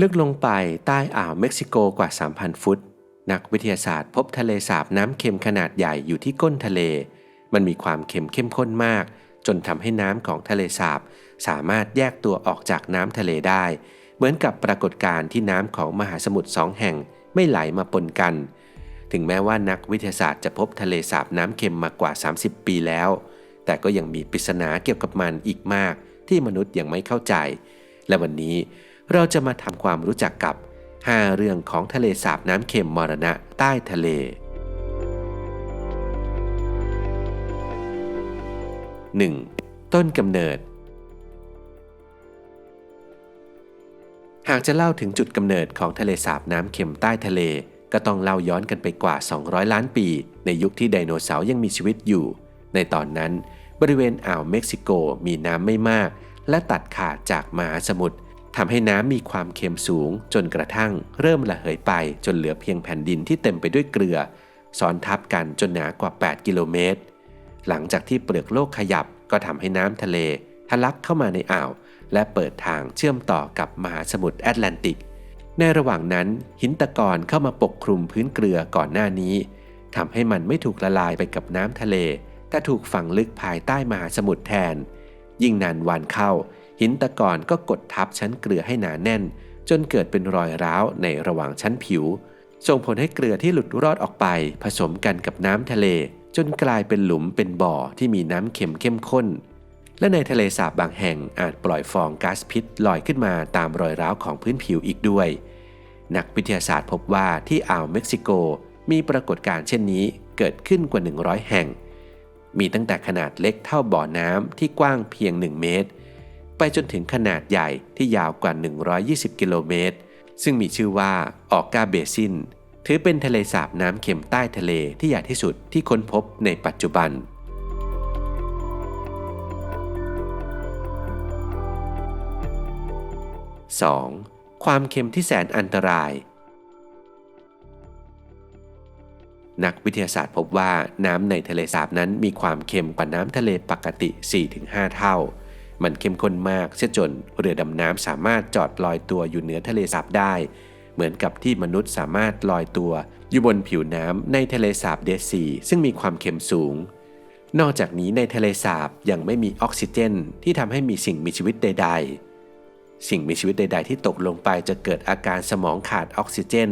ลึกลงไปใต้อ่าวเม็กซิโกกว่า 3,000 ฟุต นักวิทยาศาสตร์พบทะเลสาบน้ำเค็มขนาดใหญ่อยู่ที่ก้นทะเล มันมีความเค็มเข้มข้นมาก จนทำให้น้ำของทะเลสาบ สามารถแยกตัวออกจากน้ำทะเลได้ เหมือนกับปรากฏการณ์ที่น้ำของมหาสมุทรสองแห่งไม่ไหลมาปนกัน ถึงแม้ว่านักวิทยาศาสตร์จะพบทะเลสาบน้ำเค็มมากว่า 30 ปีแล้ว แต่ก็ยังมีปริศนาเกี่ยวกับมันอีกมาก ที่มนุษย์ยังไม่เข้าใจ และวันนี้ เราจะมาทำความรู้จักกับ 5 เรื่องของทะเลสาบน้ำเค็มมรณะใต้ทะเล 1. ต้นกำเนิด หากจะเล่าถึงจุดกำเนิดของทะเลสาบน้ำเค็มใต้ทะเล ก็ต้องเล่าย้อนกันไปกว่า 200 ล้านปี ในยุคที่ไดโนเสาร์ยังมีชีวิตอยู่ ในตอนนั้น บริเวณอ่าวเม็กซิโกมีน้ำไม่มาก และตัดขาดจากมหาสมุทร ทำให้น้ำมีความเค็มสูง จนกระทั่ง เริ่มระเหยไปจนเหลือเพียงแผ่นดินที่เต็มไปด้วยเกลือซ้อนทับกันจนหนากว่า 8 กิโลเมตร หลังจากที่เปลือกโลกขยับก็ทำให้น้ำทะเลทะลักเข้ามาในอ่าว และเปิดทางเชื่อมต่อกับมหาสมุทรแอตแลนติก ในระหว่างนั้น หินตะกอนเข้ามาปกคลุมพื้นเกลือก่อนหน้านี้ทำให้มันไม่ถูกละลายไปกับน้ำทะเล แต่ถูกฝังลึกภายใต้มหาสมุทรแทน ยิ่งนานวันเข้า หินตะกอนก็กดทับชั้นเกลือให้หนาแน่น จนเกิดเป็นรอยร้าวในระหว่างชั้นผิว ส่งผลให้เกลือที่หลุดรอดออกไป ผสมกันกับน้ำทะเล จนกลายเป็นหลุมเป็นบ่อที่มีน้ำเค็มเข้มข้น และในทะเลสาบบางแห่งอาจปล่อยฟองก๊าซพิษลอยขึ้นมาตามรอยร้าวของพื้นผิวอีกด้วย นักวิทยาศาสตร์พบว่าที่อ่าวเม็กซิโกมีปรากฏการณ์เช่นนี้เกิดขึ้นกว่า 100 แห่ง มีตั้งแต่ขนาดเล็กเท่าบ่อน้ำที่กว้างเพียง 1 เมตร ไปจนถึงขนาดใหญ่ที่ยาวกว่า 120 กิโลเมตร ซึ่งมีชื่อว่าออกกาเบซิน ถือเป็นทะเลสาบน้ำเค็มใต้ทะเลที่ใหญ่ที่สุดที่ค้นพบในปัจจุบัน 2. ความเค็มที่แสนอันตราย นักวิทยาศาสตร์พบว่าน้ำในทะเลสาบนั้นมีความเค็มกว่าน้ำทะเลปกติ 4-5 เท่า มันเข้มข้นมากเสียจนเรือดำน้ำสามารถจอดลอยตัวอยู่เหนือทะเลสาบได้ เหมือนกับที่มนุษย์สามารถลอยตัวอยู่บนผิวน้ำในทะเลสาบเดซีซึ่งมีความเค็มสูง นอกจากนี้ในทะเลสาบยังไม่มีออกซิเจน ที่ทำให้มีสิ่งมีชีวิตใด ๆ สิ่งมีชีวิตใด ๆ ที่ตกลงไปจะเกิดอาการสมองขาดออกซิเจน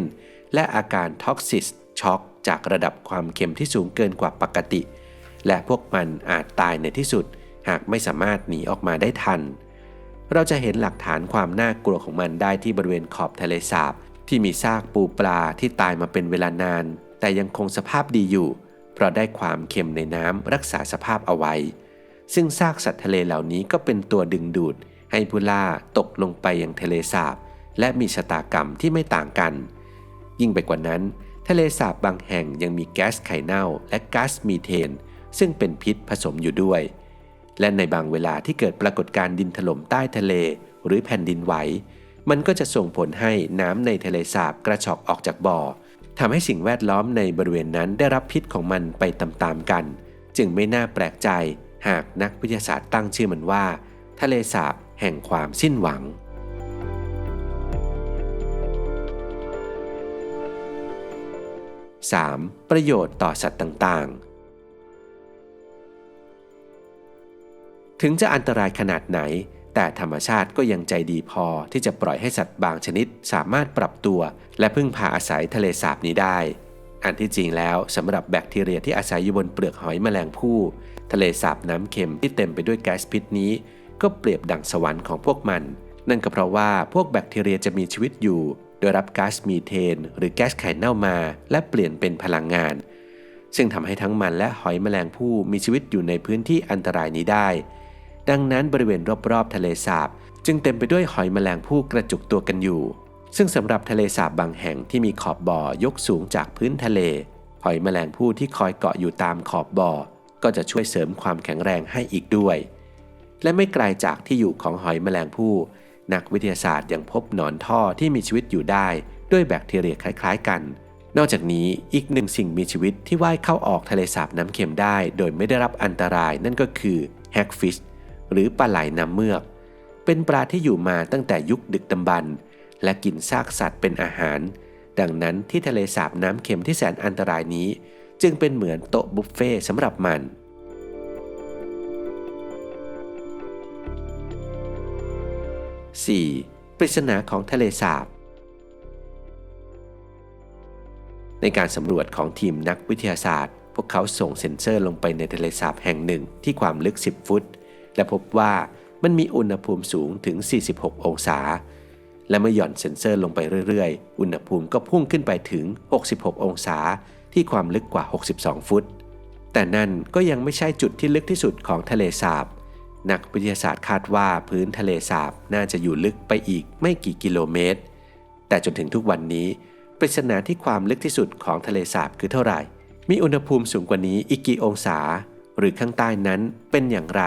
และอาการท็อกซิสช็อกจากระดับความเค็มที่สูงเกินกว่าปกติ และพวกมันอาจตายในที่สุด หากไม่สามารถหนีออกมาได้ทัน เราจะเห็นหลักฐานความน่ากลัวของมันได้ที่บริเวณขอบทะเลสาบ ที่มีซากปูปลาที่ตายมาเป็นเวลานาน แต่ยังคงสภาพดีอยู่ เพราะได้ความเค็มในน้ำรักษาสภาพเอาไว้ ซึ่งซากสัตว์ทะเลเหล่านี้ก็เป็นตัวดึงดูด ให้ผู้ล่าตกลงไปยังทะเลสาบ และมีชะตากรรมที่ไม่ต่างกัน ยิ่งไปกว่านั้น ทะเลสาบบางแห่งยังมีแก๊สไข่เน่า และก๊าซมีเทน ซึ่งเป็นพิษผสมอยู่ด้วย และในบางเวลาที่เกิดปรากฏการณ์ดินถล่มใต้ทะเล หรือแผ่นดินไหว มันก็จะส่งผลให้น้ำในทะเลสาบกระชอกออกจากบ่อทำให้สิ่งแวดล้อมในบริเวณนั้นได้รับพิษของมันไปตามๆกัน จึงไม่น่าแปลกใจ หากนักวิทยาศาสตร์ตั้งชื่อมันว่า ทะเลสาบแห่งความสิ้นหวัง 3. ประโยชน์ต่อสัตว์ต่างๆ ถึงจะอันตรายขนาดไหน แต่ธรรมชาติก็ยังใจดีพอที่จะปล่อยให้สัตว์บางชนิดสามารถปรับตัว และพึ่งพาอาศัยทะเลสาบนี้ได้ อันที่จริงแล้วสำหรับแบคทีเรียที่อาศัยอยู่บนเปลือกหอยแมลงภู่ทะเลสาบน้ำเค็มที่เต็มไปด้วยแก๊สพิษนี้ ก็เปรียบดั่งสวรรค์ของพวกมัน นั่นก็เพราะว่าพวกแบคทีเรียจะมีชีวิตอยู่ โดยรับก๊าซมีเทน หรือแก๊สไข่เน่ามา และเปลี่ยนเป็นพลังงานซึ่งทำให้ทั้งมันและหอยแมลงภู่มีชีวิตอยู่ในพื้นที่อันตรายนี้ได้ ดังนั้นบริเวณรอบๆทะเลสาบ จึงเต็มไปด้วยหอยแมลงภู่กระจุกตัวกันอยู่ ซึ่งสำหรับทะเลสาบบางแห่งที่มีขอบบ่อยกสูงจากพื้นทะเล หอยแมลงภู่ที่คอยเกาะอยู่ตามขอบบ่อ ก็จะช่วยเสริมความแข็งแรงให้อีกด้วย และไม่ไกลจากที่อยู่ของหอยแมลงภู่นักวิทยาศาสตร์ยังพบหนอนท่อที่มีชีวิตอยู่ได้ ด้วยแบคทีเรียคล้ายๆกันนอกจากนี้อีกหนึ่งสิ่งมีชีวิตที่ว่ายเข้าออกทะเลสาบน้ำเค็มได้ โดยไม่ได้รับอันตรายนั่นก็คือแฮกฟิช หรือปลาไหลน้ำเมือก เป็นปลาที่อยู่มาตั้งแต่ยุคดึกดำบรรพ์และกินซากสัตว์เป็นอาหาร ดังนั้นที่ทะเลสาบน้ำเค็มที่แสนอันตรายนี้ จึงเป็นเหมือนโต๊ะบุฟเฟ่สำหรับมัน 4. ปริศนาของทะเลสาบ ในการสำรวจของทีมนักวิทยาศาสตร์ พวกเขาส่งเซ็นเซอร์ลงไปในทะเลสาบแห่งหนึ่งที่ความลึก 10 ฟุต และพบว่ามันมีอุณหภูมิสูงถึง 46 องศา และเมื่อหย่อนเซ็นเซอร์ลงไปเรื่อยๆ อุณหภูมิก็พุ่งขึ้นไปถึง 66 องศา ที่ความลึกกว่า 62 ฟุต แต่นั่นก็ยังไม่ใช่จุดที่ลึกที่สุดของทะเลสาบ นักวิทยาศาสตร์คาดว่าพื้นทะเลสาบน่าจะอยู่ลึกไปอีกไม่กี่กิโลเมตร แต่จนถึงทุกวันนี้ปริศนาที่ความลึกที่สุดของทะเลสาบคือเท่าไหร่ มีอุณหภูมิสูงกว่านี้อีกกี่องศา หรือข้างใต้นั้นเป็นอย่างไร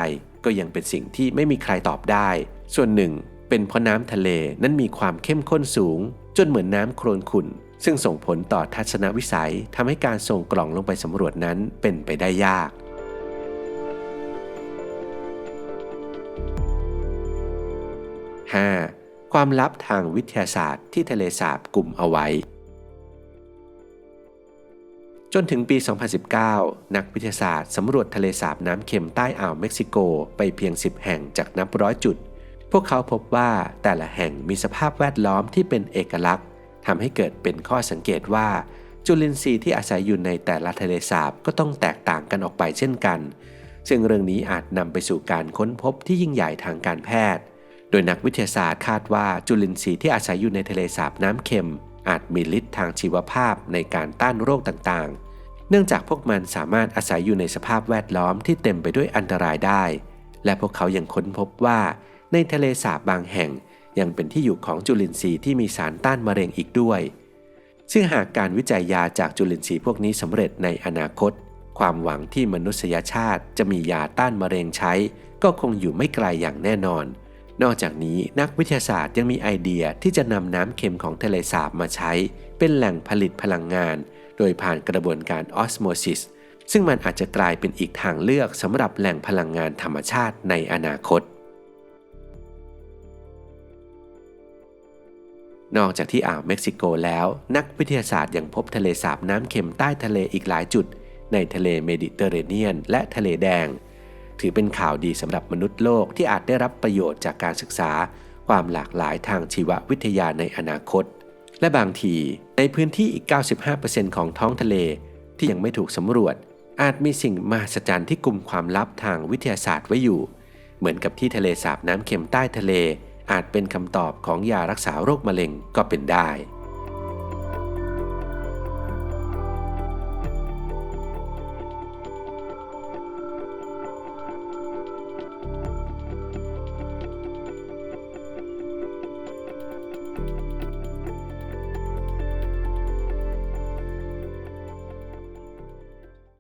ก็ยังเป็นสิ่งที่ไม่มีใครตอบได้ ส่วนหนึ่ง เป็นเพราะน้ำทะเลนั้นมีความเข้มข้นสูง จนเหมือนน้ำโคลนขุ่นซึ่งส่งผลต่อทัศนวิสัยทำให้การส่งกล่องลงไปสำรวจนั้นเป็นไปได้ยาก 5. ความลับทางวิทยาศาสตร์ที่ทะเลสาบกลุ่มเอาไว้ จนถึงปี 2019 นักวิทยาศาสตร์สำรวจทะเลสาบน้ำเค็มใต้อ่าวเม็กซิโกไปเพียง 10 แห่งจากนับร้อยจุด พวกเขาพบว่าแต่ละแห่งมีสภาพแวดล้อมที่เป็นเอกลักษณ์ทำให้เกิดเป็นข้อสังเกตว่า จุลินทรีย์ที่อาศัยอยู่ในแต่ละทะเลสาบก็ต้องแตกต่างกันออกไปเช่นกัน ซึ่งเรื่องนี้อาจนำไปสู่การค้นพบที่ยิ่งใหญ่ทางการแพทย์ โดยนักวิทยาศาสตร์คาดว่าจุลินทรีย์ที่อาศัยอยู่ในทะเลสาบน้ำเค็ม อาจมีฤทธิ์ทางชีวภาพในการต้านโรคต่างๆ เนื่องจากพวกมันสามารถอาศัยอยู่ในสภาพแวดล้อมที่เต็มไปด้วยอันตรายได้ และพวกเขายังค้นพบว่าในทะเลสาบบางแห่งยังเป็นที่อยู่ของจุลินทรีย์ที่มีสารต้านมะเร็งอีกด้วย ซึ่งหากการวิจัยยาจากจุลินทรีย์พวกนี้สำเร็จในอนาคต ความหวังที่มนุษยชาติจะมียาต้านมะเร็งใช้ ก็คงอยู่ไม่ไกลอย่างแน่นอน นอกจากนี้นักวิทยาศาสตร์ยังมีไอเดียที่จะนำน้ำเค็มของทะเลสาบมาใช้ เป็นแหล่งผลิตพลังงาน โดยผ่านกระบวนการออสโมซิสซึ่งมันอาจจะกลายเป็นอีกทางเลือกสำหรับแหล่งพลังงานธรรมชาติในอนาคต นอกจากที่อ่าวเม็กซิโกแล้ว นักวิทยาศาสตร์ยังพบทะเลสาบน้ำเค็มใต้ทะเลอีกหลายจุด ในทะเลเมดิเตอร์เรเนียน และทะเลแดง ถือเป็นข่าวดีสำหรับมนุษย์โลกที่อาจได้รับประโยชน์จากการศึกษา ความหลากหลายทางชีววิทยาในอนาคต และบางทีในพื้นที่อีก 95%ของท้องทะเลที่ยังไม่ถูกสำรวจ อาจมีสิ่งมหัศจรรย์ที่กลุ่มความลับทางวิทยาศาสตร์ไว้อยู่ เหมือนกับที่ทะเลสาบน้ำเค็มใต้ทะเล อาจเป็นคำตอบของยารักษาโรคมะเร็งก็เป็นได้